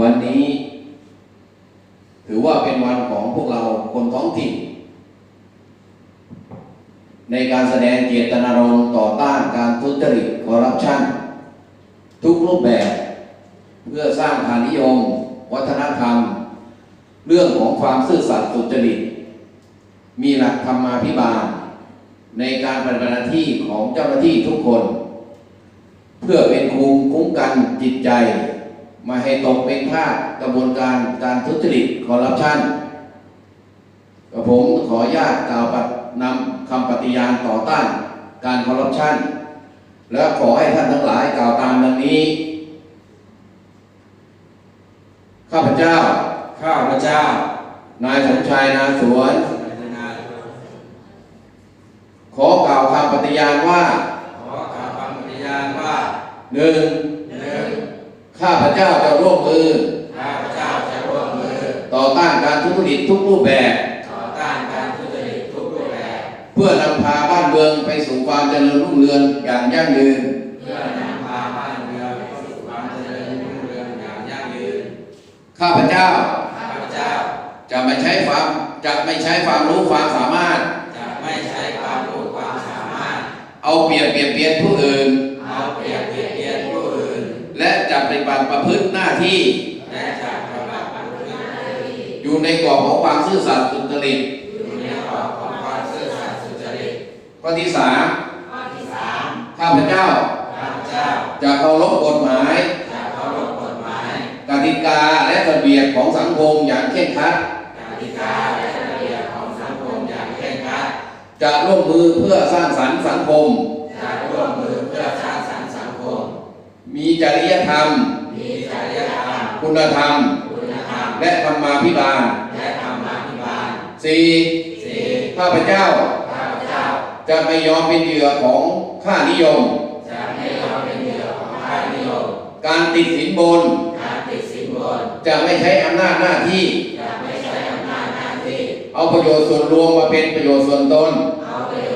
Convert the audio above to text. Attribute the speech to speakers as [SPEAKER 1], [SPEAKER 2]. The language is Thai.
[SPEAKER 1] วันนี้ ถือว่าเป็นวันของพวกเราคนท้องถิ่น ในการแสดงเจตนารมณ์ต่อต้านการทุจริตคอร์รัปชันทุกรูปแบบ เพื่อสร้างฐานนิยม วัฒนธรรม เรื่องของความซื่อสัตย์สุจริต มีหลักธรรมาภิบาล ในการปฏิบัติหน้าที่ของเจ้าหน้าที่ทุกคน เพื่อเป็นภูมิคุ้มกันจิตใจ ไมาให้ตกเป็นทาสกระบวนการการทุจริตคอร์รัปชันกับผมขออนุญาตกล่าวปัดนำคำปฏิญาณต่อต้านการคอร์รัปชันและขอให้ท่านทั้งหลายกล่าวตามดังนี้ ข้าพเจ้า
[SPEAKER 2] ข้าพเจ้า นา
[SPEAKER 1] ยสมชายนาสวน ขอกล่าวคำปฏิญาณว่า
[SPEAKER 2] ขอกล่าวคำปฏิญาณว่า
[SPEAKER 1] หนึ่ง
[SPEAKER 2] หนึ่ง
[SPEAKER 1] ข้าพเจ้าจะร่วมมือ
[SPEAKER 2] ข้าพเจ้าจะร่วมมือ
[SPEAKER 1] ต่อต้านการทุจริตทุกรูปแบบ
[SPEAKER 2] ต่อต้านการทุจริตทุกรูปแบบ
[SPEAKER 1] เพื่อนำพาบ้านเมืองไปสู่ความเจริญรุ่งเรืองอย่างยั่งยืน
[SPEAKER 2] เพื่อนำพาบ้านเมืองไปสู่ความเจริญรุ่งเรืองอย่างยั่งยืน
[SPEAKER 1] ข้าพเจ้า
[SPEAKER 2] ข้าพเจ้า
[SPEAKER 1] จะไม่ใช้ความจะไม่ใช้ความรู้ความสามารถ
[SPEAKER 2] จะไม่ใช้ความรู้ความสามารถ
[SPEAKER 1] เอาเปรียบเปรียบเปรียนผู้อื่น
[SPEAKER 2] เอาเปรียบเบียดเบียนผู้อื่น
[SPEAKER 1] และจะป ฏิบัติประพฤติหน้าที่
[SPEAKER 2] และจะปฏิบัติประพฤติหน้าที่
[SPEAKER 1] อยู่ในกรอบของความซื่อสัตย์สุจริต
[SPEAKER 2] อยู่ในกรอบของความซื่อสัตย์สุจริต
[SPEAKER 1] ข้อที่สาม
[SPEAKER 2] ข้อที่สาม
[SPEAKER 1] ข้าพเจ้า
[SPEAKER 2] ข้าพเจ้า
[SPEAKER 1] จะเคารพกฎหมาย
[SPEAKER 2] จะเคารพกฎหมาย
[SPEAKER 1] กติกาและระเบียบของสังคมอย่างเคร่งครัด
[SPEAKER 2] กติกาและระเบียบของสังคมอย่างเคร่งครัด
[SPEAKER 1] จะร่วมมือเพื่อสร้างสรรค์สังคม
[SPEAKER 2] จะร่วมมือเพื่อสร้างสรรค์สังคม
[SPEAKER 1] มีจริยธรรม
[SPEAKER 2] มีจริยธรรม
[SPEAKER 1] คุณธรรม
[SPEAKER 2] คุณธรรม
[SPEAKER 1] และธรรมาภิบาล
[SPEAKER 2] และธรรมาภิบาล
[SPEAKER 1] สี่
[SPEAKER 2] สี่
[SPEAKER 1] ข้าพเจ้า
[SPEAKER 2] ข้าพเจ้า
[SPEAKER 1] จะไม่ยอมเป็นเหยื่อของค่านิยม
[SPEAKER 2] จะไม่ยอมเป็นเหยื่อของค่านิยม
[SPEAKER 1] การติดสินบน
[SPEAKER 2] การติดสินบน
[SPEAKER 1] จะไม่ใช้อำนาจหน้าที่
[SPEAKER 2] จะไม่ใช้อำนาจหน้าที่
[SPEAKER 1] เอาประโยชน์ส่วนรวมมาเป็นประโยชน์ส่วนตน
[SPEAKER 2] เ